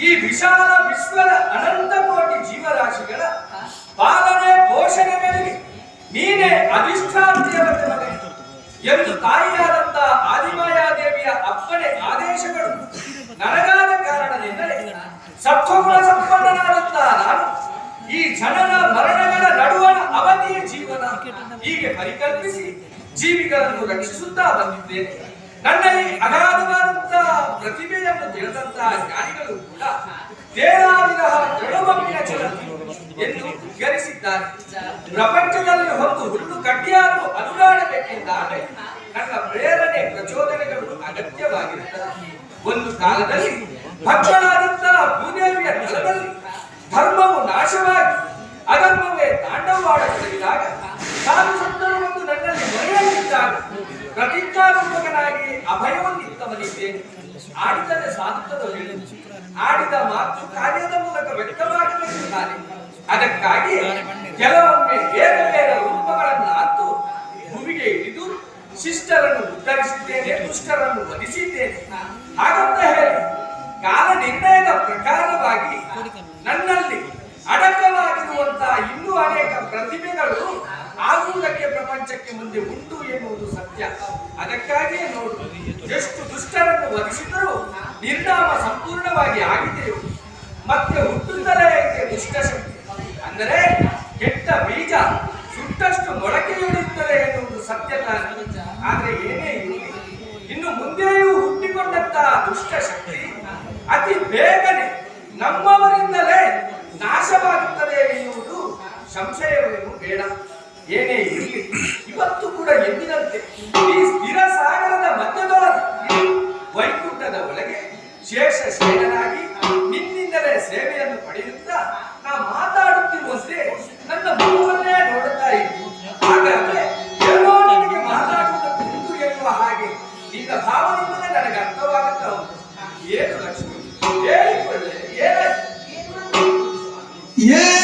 ಈ ವಿಶಾಲ ವಿಶ್ವದ ಅನಂತ ಕೋಟಿ ಜೀವರಾಶಿಗಳ ಪಾಲನೆ ಪೋಷಣೆಗಳಿಗೆ ನೀನೇ ಅಧಿಷ್ಠಾಂತಿಯವತೆ ಮಗನೇ ಎಂದು ತಾಯಿಯಾದಂತ ಆದಿಮಾಯಾದೇವಿಯ ಅಪ್ಪಣೆ ಆದೇಶಗಳು ನನಗಾದ ಕಾರಣದಿಂದಲೇ ಸತ್ವಗುಣ ಸಂಪನ್ನನಾದಂತ ನಾನು ಈ ಜನನ ಮರಣಗಳ ನಡುವಣ ಅವಧಿಯ ಜೀವನ ಹೀಗೆ ಪರಿಕಲ್ಪಿಸಿ ಜೀವಿಗಳನ್ನು ರಕ್ಷಿಸುತ್ತಾ ಬಂದಿದ್ದೇನೆ. ನನ್ನ ಈ ಅಗಾಧವಾದಂತಹ ಪ್ರತಿಭೆಯನ್ನು ತಿಳಿದಂತಹ ಎಂದು ವಿವರಿಸಿದ್ದಾರೆ ಪ್ರಪಂಚದಲ್ಲಿ ಹೊತ್ತು ಹುಲ್ಲು ಕಡ್ಡಿಯಾರು ಅನುಗಾಡಬೇಕೆಂದಾದರೆ ನನ್ನ ಪ್ರೇರಣೆ ಪ್ರಚೋದನೆಗಳು ಅಗತ್ಯವಾಗಿರುತ್ತದೆ ಒಂದು ಕಾಲದಲ್ಲಿ ಭಕ್ತರಾದಂತಹ ಭೂದೇವಿಯ ನೆಲದಲ್ಲಿ ಧರ್ಮವು ನಾಶವಾಗಿ ಅಧರ್ಮವೇ ತಾಂಡವಾಡುತ್ತಿದ್ದಾಗ ಸಾಧು ಸಂತರು ಒಂದು ನನ್ನಲ್ಲಿ ಮರೆಯಲಿದ್ದಾಗ ಪ್ರತಿಜ್ಞಾರೂಪಕನಾಗಿ ಅಭಯವನ್ನಿತ್ತವನಿದ್ದೇನೆ ಆಡಿದರೆ ಸಾಧುತ್ವದ ಹೇಳು ಆಡಿದ ಮಾತು ಕಾರ್ಯದ ಮೂಲಕ ವ್ಯಕ್ತವಾಗಬೇಕು ಅದಕ್ಕಾಗಿ ಕೆಲವೊಮ್ಮೆ ಬೇರೆ ಬೇರೆ ರೂಪಗಳನ್ನು ಹತ್ತು ಭೂಮಿಗೆ ಇಳಿದು ಶಿಷ್ಟರನ್ನು ಉದ್ಧರಿಸಿದ್ದೇನೆ ದುಷ್ಟರನ್ನು ವಧಿಸಿದ್ದೇನೆ. ಹಾಗಂತ ಹೇಳಿ, ಕಾಲ ನಿರ್ಣಯದ ಪ್ರಕಾರವಾಗಿ ನನ್ನಲ್ಲಿ ಅಡಕವಾಗಿರುವಂತಹ ಇನ್ನೂ ಅನೇಕ ಪ್ರತಿಭೆಗಳು ಆಗುವುದಕ್ಕೆ ಪ್ರಪಂಚಕ್ಕೆ ಮುಂದೆ ಉಂಟು ಎನ್ನುವುದು ಸತ್ಯ. ಅದಕ್ಕಾಗಿಯೇ ನೋಡು, ಎಷ್ಟು ದುಷ್ಟರನ್ನು ವಧಿಸಿದರೂ ನಿರ್ನಾಮ ಸಂಪೂರ್ಣವಾಗಿ ಆಗಿದೆಯೋ ಮತ್ತೆ ಹುಟ್ಟುತ್ತಲೇ ಇದೆ ದುಷ್ಟ ಶಕ್ತಿ ಅಂದರೆ ಕೆಟ್ಟ ಬೀಜ ಸುಟ್ಟಷ್ಟು ಮೊಳಕೆಯಿಡುತ್ತದೆ ಎನ್ನುವುದು ಸತ್ಯ ಆದರೆ ಏನೇ ಇರಲಿ, ಇನ್ನು ಮುಂದೆಯೂ ಹುಟ್ಟಿಕೊಂಡಂತಹ ದುಷ್ಟ ಶಕ್ತಿ ಅತಿ ಬೇಗನೆ ನಮ್ಮವರಿಂದಲೇ ನಾಶವಾಗುತ್ತದೆ ಎನ್ನುವುದು ಸಂಶಯವೇನು ಬೇಡ. ಏನೇ ಇರಲಿ, ಇವತ್ತು ಕೂಡ ಎಂದಿನಂತೆ ಈ ಸ್ಥಿರ ಸಾಗರದ ಮಧ್ಯದೊಳಗೆ, ವೈಕುಂಠದ ಒಳಗೆ ಶೇಷ ಶೇಷನಾಗಿ ನಿನ್ನಿಂದಲೇ ಸೇವೆಯನ್ನು ಪಡೆಯುತ್ತಾ ನಾ ಮಾತಾಡುತ್ತಿರುವಂತೆ ನನ್ನ ಮಗುವನ್ನೇ ನೋಡುತ್ತಾ ಇದ್ದು. ಹಾಗಾದ್ರೆ ಎಲ್ಲೋ ನನಗೆ ಮಾತಾಡುವುದು ಎನ್ನುವ ಹಾಗೆ ನಿನ್ನ ಭಾವನೆಯಿಂದಲೇ ನನಗೆ ಅರ್ಥವಾಗುತ್ತಾ ಉಂಟು. ಏನು